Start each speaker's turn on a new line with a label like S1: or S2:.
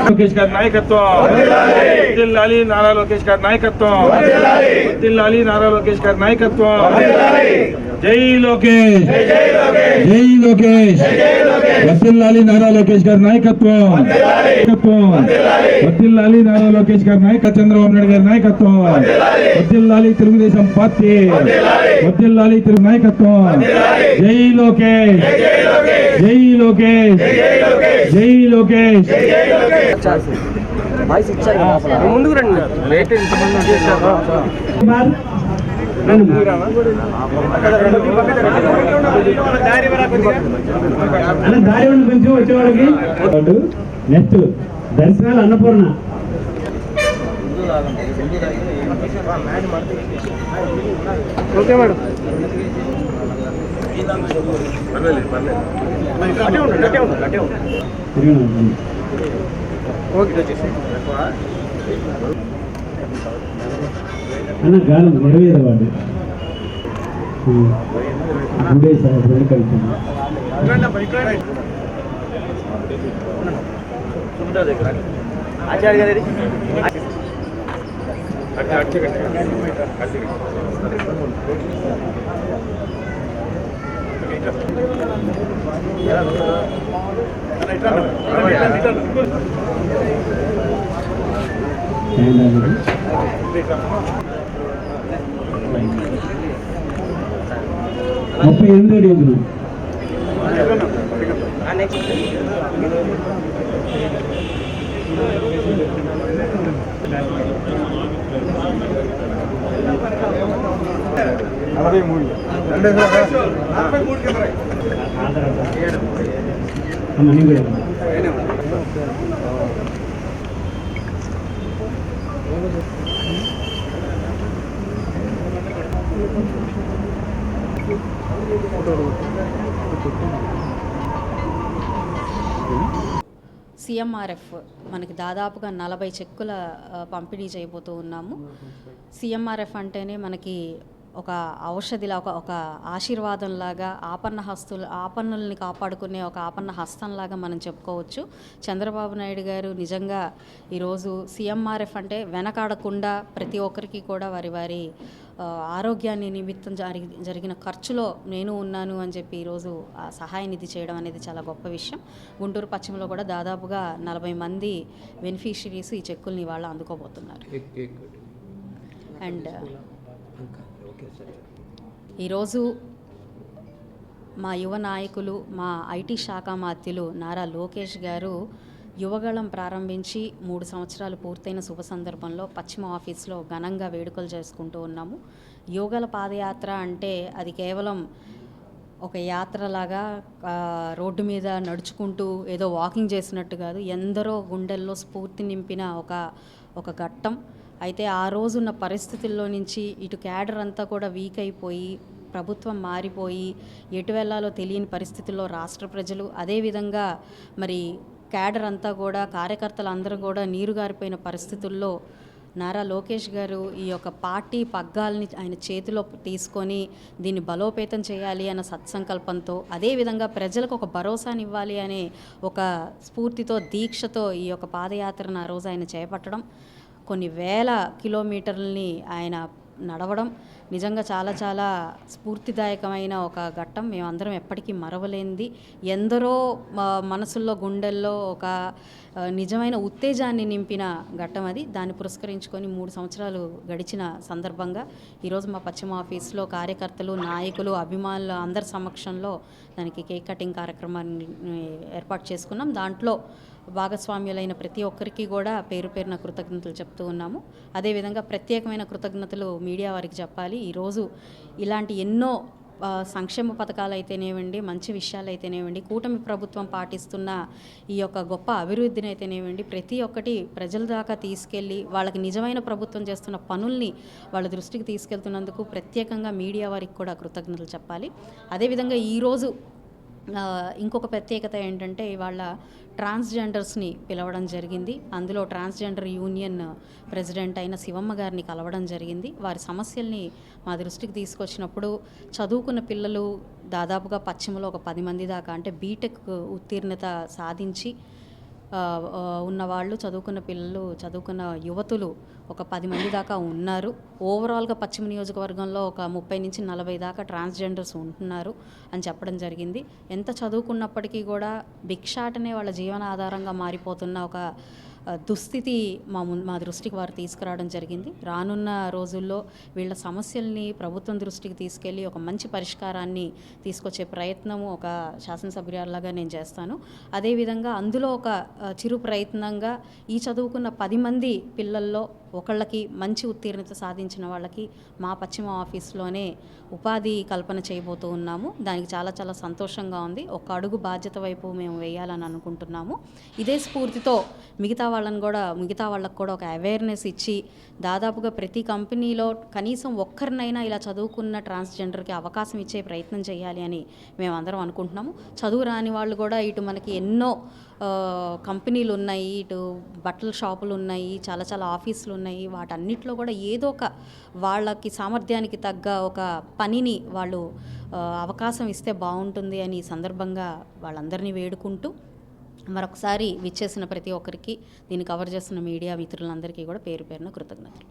S1: లోకేష్ గారి నాయకత్వం జిల్లాలి నారా లోకేష్ గారి నాయకత్వం జిల్లాలి నారా లోకేష్ గారి నాయకత్వం జై లోకేష్ జై లోకేష్ వర్దిల్లాలి నారా లోకేష్ గారి నాయకత్వం. వర్దిల్లాలి నారా లోకేష్ గారి నాయక చంద్రబాబు నాయుడు గారి నాయకత్వం. వర్దిల్లాలి తెలుగుదేశం పార్టీ. వర్దిల్లాలి తెలుగు నాయకత్వం. జై లోకేష్. జై లోకేష్. జై లోకేష్.
S2: ముందుకు రండి.
S3: దారి ఉండి కొంచెం వచ్చేవాళ్ళకి నెక్స్ట్ దర్శనాలు అన్నపూర్ణ.
S2: Okay madam. ఓకే.
S3: అన్న గాలి ఇరవై ఐదు వాడు గుడే సార్ రెండు కలిసి
S2: ఆచార్య గారి
S3: ముప్పై ఎనిమిది అడుగులు అమ్మ నేను కూడా
S4: సిఎంఆర్ఎఫ్ మనకి దాదాపుగా నలభై చెక్కుల పంపిణీ చేయబోతూ ఉన్నాము. సిఎంఆర్ఎఫ్ అంటేనే మనకి ఒక ఔషధిలా ఒక ఒక ఆశీర్వాదంలాగా ఆపన్న హస్తులు ఆపన్నుల్ని కాపాడుకునే ఒక ఆపన్న హస్తంలాగా మనం చెప్పుకోవచ్చు. చంద్రబాబు నాయుడు గారు నిజంగా ఈరోజు సిఎంఆర్ఎఫ్ అంటే వెనకాడకుండా ప్రతి ఒక్కరికి కూడా వారి వారి ఆరోగ్యాన్ని నిమిత్తం జరిగి జరిగిన ఖర్చులో నేను ఉన్నాను అని చెప్పి ఈరోజు ఆ సహాయ నిధి చేయడం అనేది చాలా గొప్ప విషయం. గుంటూరు పశ్చిమలో కూడా దాదాపుగా నలభై మంది బెనిఫిషరీస్ ఈ చెక్కుల్ని వాళ్ళు అందుకోబోతున్నారు. అండ్ ఈరోజు మా యువ నాయకులు మా ఐటీ శాఖ మాత్యులు నారా లోకేష్ గారు యువగళం ప్రారంభించి మూడు సంవత్సరాలు పూర్తయిన శుభ సందర్భంలో పశ్చిమ ఆఫీస్లో ఘనంగా వేడుకలు చేసుకుంటూ ఉన్నాము. యువగల పాదయాత్ర అంటే అది కేవలం ఒక యాత్రలాగా రోడ్డు మీద నడుచుకుంటూ ఏదో వాకింగ్ చేసినట్టు కాదు ఎందరో గుండెల్లో స్ఫూర్తి నింపిన ఒక ఒక ఘట్టం. అయితే ఆ రోజున్న పరిస్థితుల్లో నుంచి ఇటు క్యాడర్ అంతా కూడా వీక్ అయిపోయి ప్రభుత్వం మారిపోయి ఎటు వెళ్ళాలో తెలియని పరిస్థితుల్లో రాష్ట్ర ప్రజలు అదేవిధంగా మరి క్యాడర్ అంతా కూడా కార్యకర్తలు అందరూ కూడా నీరు గారిపోయిన పరిస్థితుల్లో నారా లోకేష్ గారు ఈ యొక్క పార్టీ పగ్గాల్ని ఆయన చేతిలో తీసుకొని దీన్ని బలోపేతం చేయాలి అన్న సత్సంకల్పంతో అదేవిధంగా ప్రజలకు ఒక భరోసానివ్వాలి అనే ఒక స్ఫూర్తితో దీక్షతో ఈ యొక్క పాదయాత్రను ఆ రోజు ఆయన చేపట్టడం కొన్ని వేల కిలోమీటర్లని ఆయన నడవడం నిజంగా చాలా చాలా స్ఫూర్తిదాయకమైన ఒక ఘట్టం. మేమందరం ఎప్పటికీ మరవలేనిది. ఎందరో మనసుల్లో గుండెల్లో ఒక నిజమైన ఉత్తేజాన్ని నింపిన ఘట్టం అది. దాన్ని పురస్కరించుకొని మూడు సంవత్సరాలు గడిచిన సందర్భంగా ఈరోజు మా పశ్చిమ ఆఫీస్లో కార్యకర్తలు నాయకులు అభిమానులు అందరి సమక్షంలో దానికి కేక్ కటింగ్ కార్యక్రమాన్ని ఏర్పాటు చేసుకున్నాం. దాంట్లో భాగస్వామ్యులైన ప్రతి ఒక్కరికి కూడా పేరు పేరున కృతజ్ఞతలు చెప్తూ ఉన్నాము. అదేవిధంగా ప్రత్యేకమైన కృతజ్ఞతలు మీడియా వారికి చెప్పాలి. ఈరోజు ఇలాంటి ఎన్నో సంక్షేమ పథకాలు అయితేనేవండి మంచి విషయాలు అయితేనేవండి కూటమి ప్రభుత్వం పాటిస్తున్న ఈ యొక్క గొప్ప అభివృద్ధిని అయితేనేవండి ప్రతి ఒక్కటి ప్రజల దాకా తీసుకెళ్ళి వాళ్ళకి నిజమైన ప్రభుత్వం చేస్తున్న పనుల్ని వాళ్ళ దృష్టికి తీసుకెళ్తున్నందుకు ప్రత్యేకంగా మీడియా వారికి కూడా కృతజ్ఞతలు చెప్పాలి. అదేవిధంగా ఈరోజు ఇంకొక ప్రత్యేకత ఏంటంటే ఇవాళ ట్రాన్స్జెండర్స్ని పిలవడం జరిగింది. అందులో ట్రాన్స్జెండర్ యూనియన్ ప్రెసిడెంట్ అయిన శివమ్మ గారిని కలవడం జరిగింది. వారి సమస్యల్ని మా దృష్టికి తీసుకొచ్చినప్పుడు చదువుకున్న పిల్లలు దాదాపుగా పశ్చిమలో ఒక పది మంది దాకా అంటే బీటెక్ ఉత్తీర్ణత సాధించి ఉన్నవాళ్ళు చదువుకున్న పిల్లలు చదువుకున్న యువతులు ఒక పది మంది దాకా ఉన్నారు. ఓవరాల్గా పశ్చిమ నియోజకవర్గంలో ఒక ముప్పై నుంచి నలభై దాకా ట్రాన్స్జెండర్స్ ఉంటున్నారు అని చెప్పడం జరిగింది. ఎంత చదువుకున్నప్పటికీ కూడా భిక్షాటనే వాళ్ళ జీవనాధారంగా మారిపోతున్న ఒక దుస్థితి మా ముం మా దృష్టికి వారు తీసుకురావడం జరిగింది. రానున్న రోజుల్లో వీళ్ళ సమస్యల్ని ప్రభుత్వం దృష్టికి తీసుకెళ్ళి ఒక మంచి పరిష్కారాన్ని తీసుకొచ్చే ప్రయత్నము ఒక శాసనసభ్యురాలాగా నేను చేస్తాను. అదేవిధంగా అందులో ఒక చిరు ప్రయత్నంగా ఈ చదువుకున్న పది మంది పిల్లల్లో ఒకళ్ళకి మంచి ఉత్తీర్ణత సాధించిన వాళ్ళకి మా పశ్చిమ ఆఫీస్లోనే ఉపాధి కల్పన చేయబోతూ ఉన్నాము. దానికి చాలా చాలా సంతోషంగా ఉంది. ఒక అడుగు బాధ్యత వైపు మేము వేయాలని అనుకుంటున్నాము. ఇదే స్ఫూర్తితో మిగతా వాళ్ళని కూడా మిగతా వాళ్ళకు కూడా ఒక అవేర్నెస్ ఇచ్చి దాదాపుగా ప్రతి కంపెనీలో కనీసం ఒక్కరినైనా ఇలా చదువుకున్న ట్రాన్స్జెండర్కి అవకాశం ఇచ్చే ప్రయత్నం చేయాలి అని మేమందరం అనుకుంటున్నాము. చదువు రాని వాళ్ళు కూడా ఇటు మనకి ఎన్నో కంపెనీలు ఉన్నాయి. ఇటు బట్టల షాపులు ఉన్నాయి చాలా చాలా ఆఫీసులు ఉన్నాయి. వాటన్నిటిలో కూడా ఏదో ఒక వాళ్ళకి సామర్థ్యానికి తగ్గ ఒక పనిని వాళ్ళు అవకాశం ఇస్తే బాగుంటుంది అని సందర్భంగా వాళ్ళందరినీ వేడుకుంటూ మరొకసారి విచ్చేసిన ప్రతి ఒక్కరికి దీన్ని కవర్ చేస్తున్న మీడియా మిత్రులందరికీ కూడా పేరు పేరున కృతజ్ఞతలు.